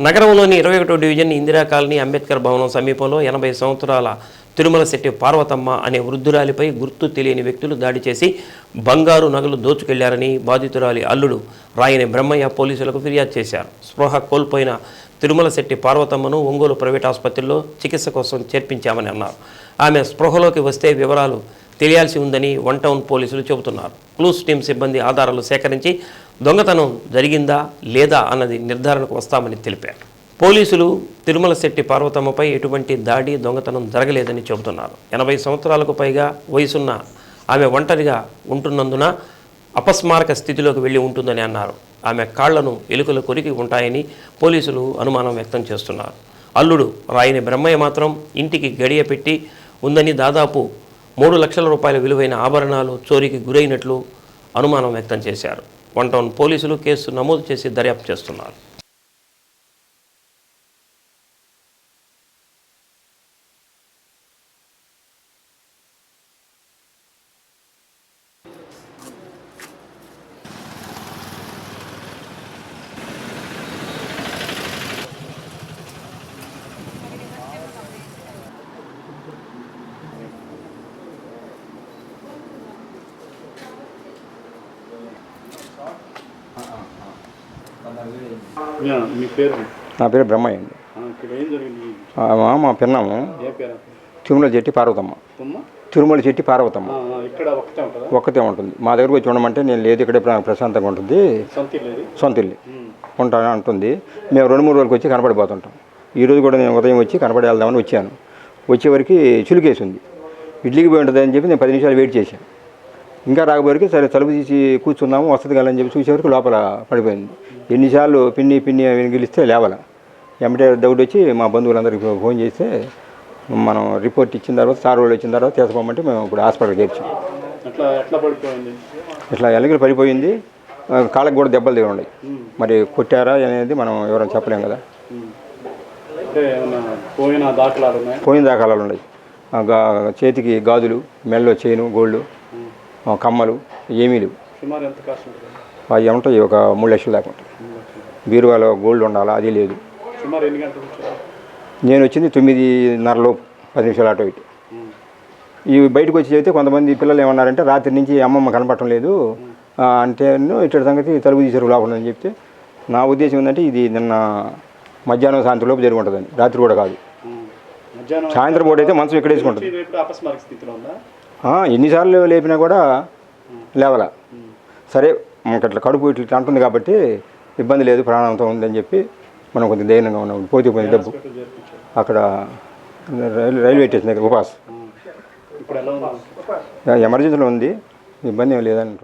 నగరంలోని ఇరవై ఒకటో డివిజన్ ఇందిరా కాలనీ అంబేద్కర్ భవనం సమీపంలో ఎనభై సంవత్సరాల తిరుమల శెట్టి పార్వతమ్మ అనే వృద్ధురాలిపై గుర్తు తెలియని వ్యక్తులు దాడి చేసి బంగారు నగలు దోచుకెళ్ళారని బాధితురాలి అల్లుడు రాయని బ్రహ్మయ్య పోలీసులకు ఫిర్యాదు చేశారు. స్పృహ కోల్పోయిన తిరుమల శెట్టి పార్వతమ్మను ఒంగోలు ప్రైవేట్ ఆసుపత్రిలో చికిత్స కోసం చేర్పించామని అన్నారు. ఆమె స్పృహలోకి వస్తే వివరాలు తెలియాల్సి ఉందని వన్ టౌన్ పోలీసులు చెబుతున్నారు. క్లూస్ టీం సిబ్బంది ఆధారాలు సేకరించి దొంగతనం జరిగిందా లేదా అన్నది నిర్ధారణకు వస్తామని తెలిపారు. పోలీసులు తిరుమల శెట్టి పార్వతమ్మపై ఎటువంటి దాడి దొంగతనం జరగలేదని చెబుతున్నారు. ఎనభై సంవత్సరాలకు పైగా వయసున్న ఆమె ఒంటరిగా ఉంటున్నందున అపస్మారక స్థితిలోకి వెళ్ళి ఉంటుందని అన్నారు. ఆమె కాళ్ళను ఎలుకలు కొరికి ఉంటాయని పోలీసులు అనుమానం వ్యక్తం చేస్తున్నారు. అల్లుడు రాయని బ్రహ్మయ్య మాత్రం ఇంటికి గడియ పెట్టి ఉందని దాదాపు మూడు లక్షల రూపాయల విలువైన ఆభరణాలు చోరీకి గురైనట్లు అనుమానం వ్యక్తం చేశారు. వన్ టౌన్ పోలీసులు కేసు నమోదు చేసి దర్యాప్తు చేస్తున్నారు. నా పేరు బ్రహ్మయ్య. అండి మా- పిన్నాము. తిరుమల చెట్టి పార్వతమ్మ. తుమ్మ తిరుమల చెట్టి పార్వతమ్మ. ఒక్కతే ఉంటుంది? మా దగ్గరకు వచ్చి ఉండమంటే నేను లేదు ఇక్కడే ప్ర- ప్రశాంతంగా ఉంటుంది. సొంత ఇల్లు ఉంటాను అంటుంది. మేము రెండు మూడు రోజులకు వచ్చి కనపడిపోతుంటాం. ఈ రోజు కూడా నేను ఉదయం వచ్చి కనపడి వెళ్దామని వచ్చాను. వచ్చేవరకు చిలుకేసి ఉంది. ఇడ్లీకి పోయి ఉంటుంది అని చెప్పి నేను పది నిమిషాలు వెయిట్ చేశాను. ఇంకా రాకపోయేకి సరే తలుపు తీసి కూర్చుందాము వస్తుంది కదా అని చెప్పి చూసేవరకు లోపల పడిపోయింది. ఎన్నిసార్లు పిన్ని పిన్ని గెలిస్తే లేవాల. ఎమ్మటే దౌడు వచ్చి మా బంధువులందరికీ ఫోన్ చేస్తే మనం రిపోర్ట్ ఇచ్చిన తర్వాత సార్ వాళ్ళు వచ్చిన తర్వాత తీసుకోమంటే మేము ఇప్పుడు హాస్పిటల్కి చేర్చాం. ఇట్లా ఎలగలు పడిపోయింది. కాళ్ళకు కూడా దెబ్బలు దిగి ఉన్నాయి. మరి కొట్టారా అనేది మనం ఎవరైనా చెప్పలేం కదా. పోయిన దాఖలాలు ఉన్నాయి? పోయిన దాఖలాలు ఉన్నాయి. ఆ గా- చేతికి గాజులు మెల్లో చైను గోల్డ్ కమ్మలు ఏమీ లేవు అవి ఉంటాయి? ఒక మూడు లక్షలు దాకా ఉంటాయి. బీరువాలో గోల్డ్ ఉండాలా? అది లేదు. నేను వచ్చింది తొమ్మిదిన్నరలోపు పది నిమిషాలు అటు ఇటు. ఈ బయటకు వచ్చి చెబితే కొంతమంది పిల్లలు ఏమన్నారంటే రాత్రి నుంచి అమ్మమ్మ కనపడటం లేదు. అంటే ఇటు సంగతి తలుపు తీసారు లోపల అని చెప్తే నా ఉద్దేశం ఏంటంటే ఇది నిన్న మధ్యాహ్నం సాయంత్రం లోపు జరిగి ఉంటుందని రాత్రి కూడా కాదు. సాయంత్రం పూట అయితే మంచం ఇక్కడ ఎన్నిసార్లు లేపినా కూడా లేవల. సరే మనకి అట్లా కడుపు ఇట్లా అంటుంది కాబట్టి ఇబ్బంది లేదు ప్రాణంతో ఉందని చెప్పి మనం కొంచెం ధైర్యంగా ఉన్నాం. పోతే పోయింది డబ్బు. అక్కడ రైల్వే రైల్వే స్టేషన్ దగ్గర ఉపాస్. ఎమర్జెన్సీలో ఉంది. ఇబ్బంది ఏం లేదని